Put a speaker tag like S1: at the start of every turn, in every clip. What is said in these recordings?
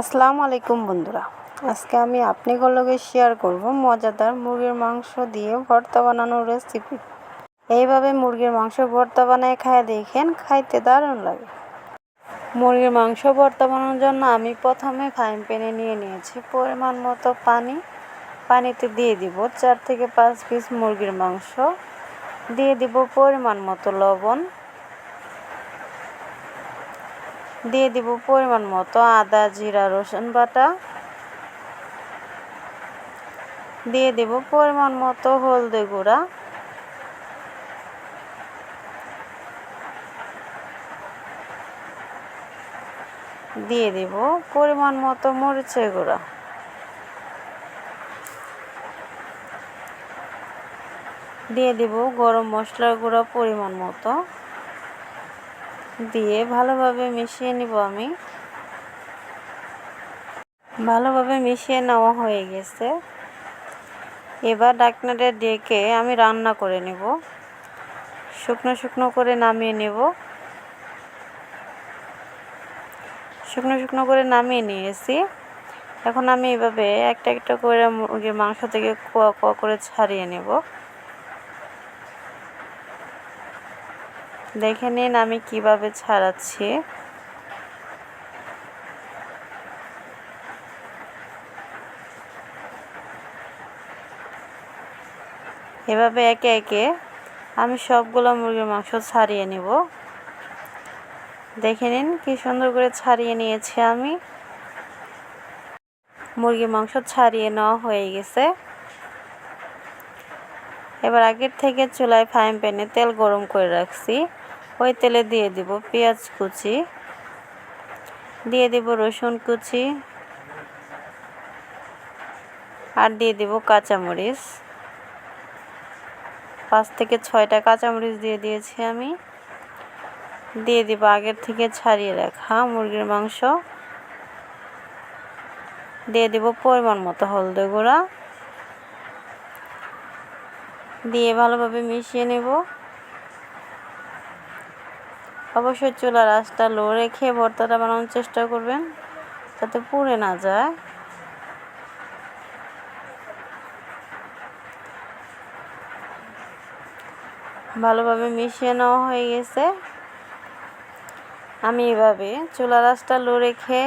S1: আসসালামু আলাইকুম বন্ধুরা। আজকে আমি আপনাদের লগে শেয়ার করব মজাদার মুরগির মাংস দিয়ে ভর্তা বানানোর রেসিপি এইভাবে মুরগির মাংস ভর্তা বানায় খায় দেখেন, খাইতে দারুণ লাগে। মুরগির মাংস ভর্তা বানানোর জন্য আমি প্রথমে ফ্রাইং প্যানে নিয়ে নিয়েছি। পরিমাণ মতো পানি, পানিতে দিয়ে দিব চার থেকে পাঁচ পিস মুরগির মাংস। দিয়ে দিব পরিমাণ মতো লবণ। দিয়ে দিব পরিমাণ মতো আদা, জিরা, রসুন বাটা। দিয়ে দিব পরিমাণ মতো হলদে গুঁড়া। দিয়ে দিব পরিমাণ মতো মরিচের গুঁড়া। দিয়ে দিব গরম মশলার গুঁড়া পরিমাণ মতো। দিয়ে ভালোভাবে মিশিয়ে নিব আমি। ভালোভাবে মিশিয়ে নেওয়া হয়ে গেছে। এবার ডাকনাটা ডেকে আমি রান্না করে নেব। শুকনো শুকনো করে নামিয়ে নেব। শুকনো শুকনো করে নামিয়ে নিয়েছি। এখন আমি এভাবে একটা একটা করে মুরগির মাংস থেকে কোয়া কোয়া করে ছাড়িয়ে নেব। দেখে নিন আমি কীভাবে ছাড়াচ্ছি। এভাবে একে একে আমি সবগুলো মুরগির মাংস ছাড়িয়ে নিব। দেখে নিন কি সুন্দর করে ছাড়িয়ে নিয়েছি আমি। মুরগির মাংস ছাড়িয়ে নেওয়া হয়ে গেছে। এবার আগের থেকে চুলায় ফ্রাইং প্যানে তেল গরম করে রাখছি। ওই তেলে দিয়ে দিব পেঁয়াজ কুচি, দিয়ে দিব রসুন কুচি আর দিয়ে দিব কাঁচামরিচ। পাঁচ থেকে ছয়টা কাঁচামরিচ দিয়ে দিয়েছি আমি। দিয়ে দিব আগের থেকে ছাড়িয়ে রাখা মুরগির মাংস। দিয়ে দিব পরিমাণ মতো হলদে গুঁড়া। দিয়ে ভালোভাবে মিশিয়ে নেব। অবশ্যই চুলার আঁচটা লো রেখে ভর্তাটা বানানোর চেষ্টা করবেন, যাতে পুড়ে না যায়। ভালোভাবে মিশিয়ে নেওয়া হয়ে গেছে। আমি এভাবে চুলার আঁচটা লো রেখে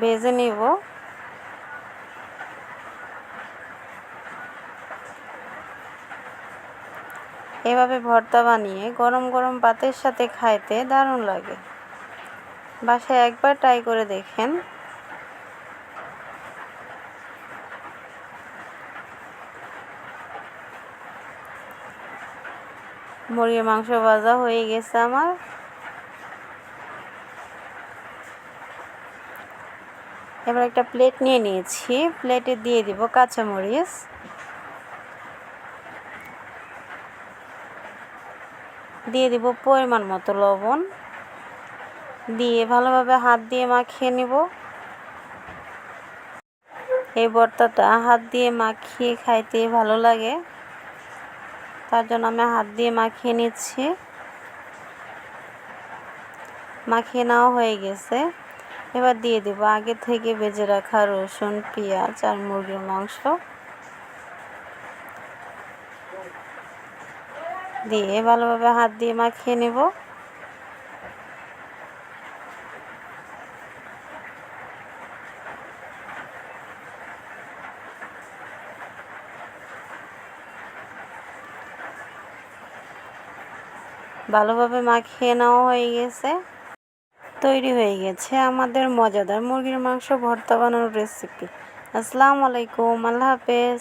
S1: ভেজে নিব। এভাবে ভর্তা বানিয়ে গরম গরম ভাতের সাথে খাইতে দারুণ লাগে। বাসায় একবার ট্রাই করে দেখেন। মুরগির মাংস ভাজা হয়ে গেছে আমার। এবার একটা প্লেট নিয়ে নিয়েছি। প্লেটে দিয়ে দিব কাঁচামরিচ। দিয়ে দিব পরিমাণ মতো লবণ। দিয়ে ভালোভাবে হাত দিয়ে মাখিয়ে নিব। এই ভর্তাটা হাত দিয়ে মাখিয়ে খাইতে ভালো লাগে। তার জন্য আমি হাত দিয়ে মাখিয়ে নিচ্ছি। মাখিয়ে নেওয়া হয়ে গেছে। এবার দিয়ে দেবো আগে থেকে বেজে রাখা রসুন, পেঁয়াজ আর মুরগির মাংস। দিয়ে ভালোভাবে হাত দিয়ে মাখিয়ে নেব। ভালোভাবে মাখিয়ে নেওয়া হয়ে গেছে। তৈরি হয়ে গেছে আমাদের মজাদার মুরগির মাংস ভর্তা বানানোর রেসিপি আসসালামু আলাইকুম, আল্লাহ হাফেজ।